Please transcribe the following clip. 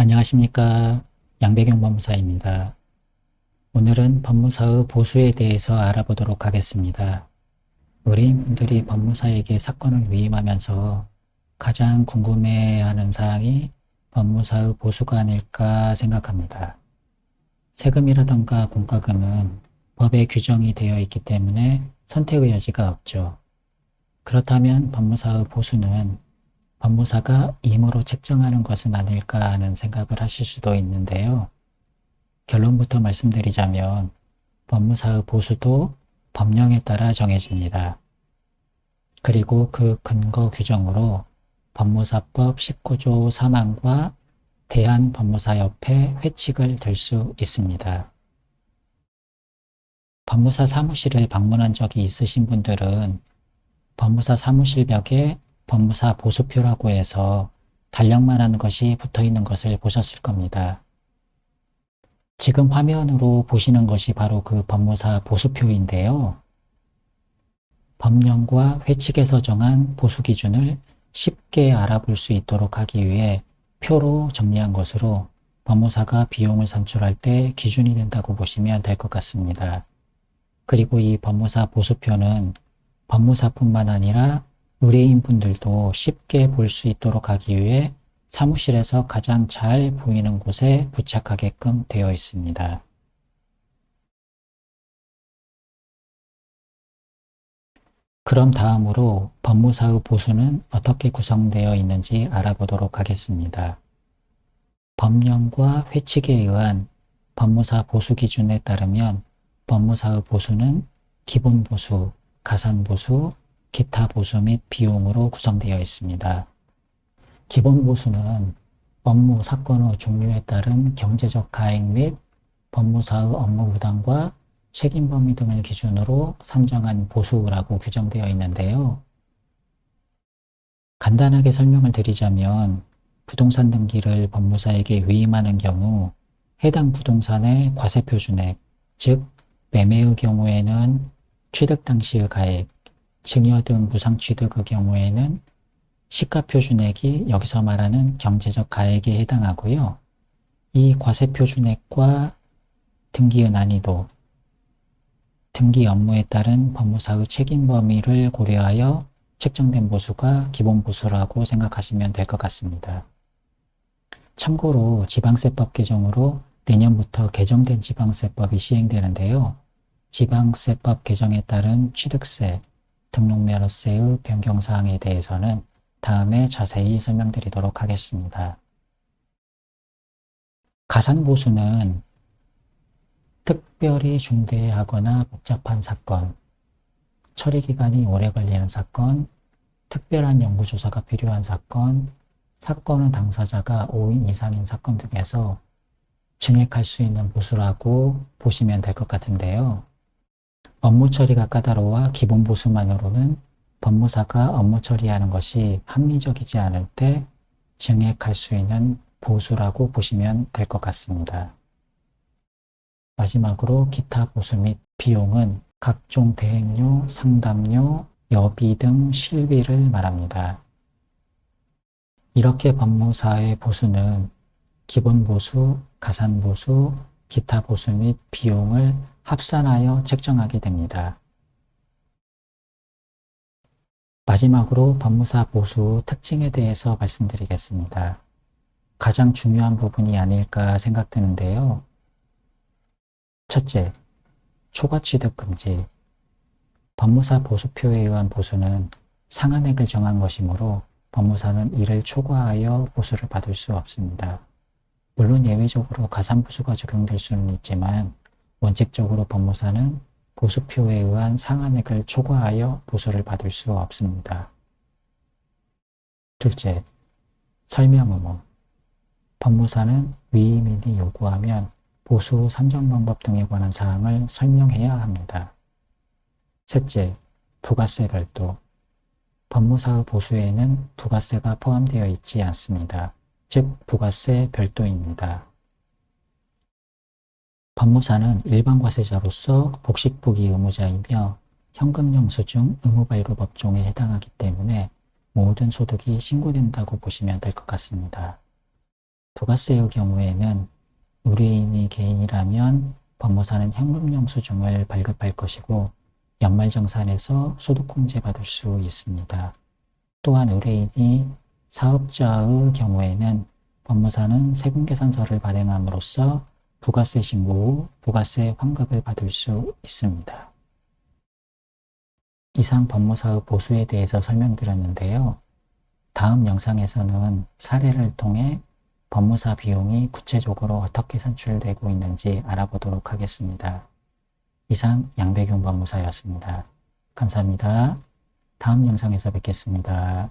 안녕하십니까. 양배경 법무사입니다. 오늘은 법무사의 보수에 대해서 알아보도록 하겠습니다. 의뢰인분들이 법무사에게 사건을 위임하면서 가장 궁금해하는 사항이 법무사의 보수가 아닐까 생각합니다. 세금이라던가 공과금은 법에 규정이 되어 있기 때문에 선택의 여지가 없죠. 그렇다면 법무사의 보수는 법무사가 임으로 책정하는 것은 아닐까 하는 생각을 하실 수도 있는데요. 결론부터 말씀드리자면 법무사의 보수도 법령에 따라 정해집니다. 그리고 그 근거 규정으로 법무사법 19조 3항과 대한법무사협회 회칙을 들 수 있습니다. 법무사 사무실을 방문한 적이 있으신 분들은 법무사 사무실 벽에 법무사 보수표라고 해서 달력만한 것이 붙어 있는 것을 보셨을 겁니다. 지금 화면으로 보시는 것이 바로 그 법무사 보수표인데요. 법령과 회칙에서 정한 보수 기준을 쉽게 알아볼 수 있도록 하기 위해 표로 정리한 것으로 법무사가 비용을 산출할 때 기준이 된다고 보시면 될 것 같습니다. 그리고 이 법무사 보수표는 법무사뿐만 아니라 의뢰인분들도 쉽게 볼 수 있도록 하기 위해 사무실에서 가장 잘 보이는 곳에 부착하게끔 되어 있습니다. 그럼 다음으로 법무사의 보수는 어떻게 구성되어 있는지 알아보도록 하겠습니다. 법령과 회칙에 의한 법무사 보수 기준에 따르면 법무사의 보수는 기본 보수, 가산 보수, 기타 보수 및 비용으로 구성되어 있습니다. 기본 보수는 업무 사건의 종류에 따른 경제적 가액 및 법무사의 업무 부담과 책임 범위 등을 기준으로 산정한 보수라고 규정되어 있는데요. 간단하게 설명을 드리자면 부동산 등기를 법무사에게 위임하는 경우 해당 부동산의 과세표준액, 즉 매매의 경우에는 취득 당시의 가액, 증여 등 무상 취득의 경우에는 시가표준액이 여기서 말하는 경제적 가액에 해당하고요. 이 과세표준액과 등기의 난이도, 등기 업무에 따른 법무사의 책임 범위를 고려하여 책정된 보수가 기본 보수라고 생각하시면 될 것 같습니다. 참고로 지방세법 개정으로 내년부터 개정된 지방세법이 시행되는데요. 지방세법 개정에 따른 취득세, 등록면허세의 변경사항에 대해서는 다음에 자세히 설명드리도록 하겠습니다. 가산보수는 특별히 중대하거나 복잡한 사건, 처리기간이 오래 걸리는 사건, 특별한 연구조사가 필요한 사건, 사건의 당사자가 5인 이상인 사건 등에서 증액할 수 있는 보수라고 보시면 될 것 같은데요. 업무 처리가 까다로워 기본 보수만으로는 법무사가 업무 처리하는 것이 합리적이지 않을 때 증액할 수 있는 보수라고 보시면 될 것 같습니다. 마지막으로 기타 보수 및 비용은 각종 대행료, 상담료, 여비 등 실비를 말합니다. 이렇게 법무사의 보수는 기본 보수, 가산 보수, 기타 보수 및 비용을 합산하여 책정하게 됩니다. 마지막으로 법무사 보수 특징에 대해서 말씀드리겠습니다. 가장 중요한 부분이 아닐까 생각되는데요. 첫째, 초과취득 금지. 법무사 보수표에 의한 보수는 상한액을 정한 것이므로 법무사는 이를 초과하여 보수를 받을 수 없습니다. 물론 예외적으로 가산보수가 적용될 수는 있지만 원칙적으로 법무사는 보수표에 의한 상한액을 초과하여 보수를 받을 수 없습니다. 둘째, 설명 의무. 법무사는 위임인이 요구하면 보수 산정 방법 등에 관한 사항을 설명해야 합니다. 셋째, 부가세 별도. 법무사의 보수에는 부가세가 포함되어 있지 않습니다. 즉, 부가세 별도입니다. 법무사는 일반과세자로서 복식부기 의무자이며 현금영수증 의무발급 업종에 해당하기 때문에 모든 소득이 신고된다고 보시면 될 것 같습니다. 부가세의 경우에는 의뢰인이 개인이라면 법무사는 현금 영수증을 발급할 것이고 연말정산에서 소득공제 받을 수 있습니다. 또한 의뢰인이 사업자의 경우에는 법무사는 세금계산서를 발행함으로써 부가세 신고 후 부가세 환급을 받을 수 있습니다. 이상 법무사의 보수에 대해서 설명드렸는데요. 다음 영상에서는 사례를 통해 법무사 비용이 구체적으로 어떻게 산출되고 있는지 알아보도록 하겠습니다. 이상 양배경 법무사였습니다. 감사합니다. 다음 영상에서 뵙겠습니다.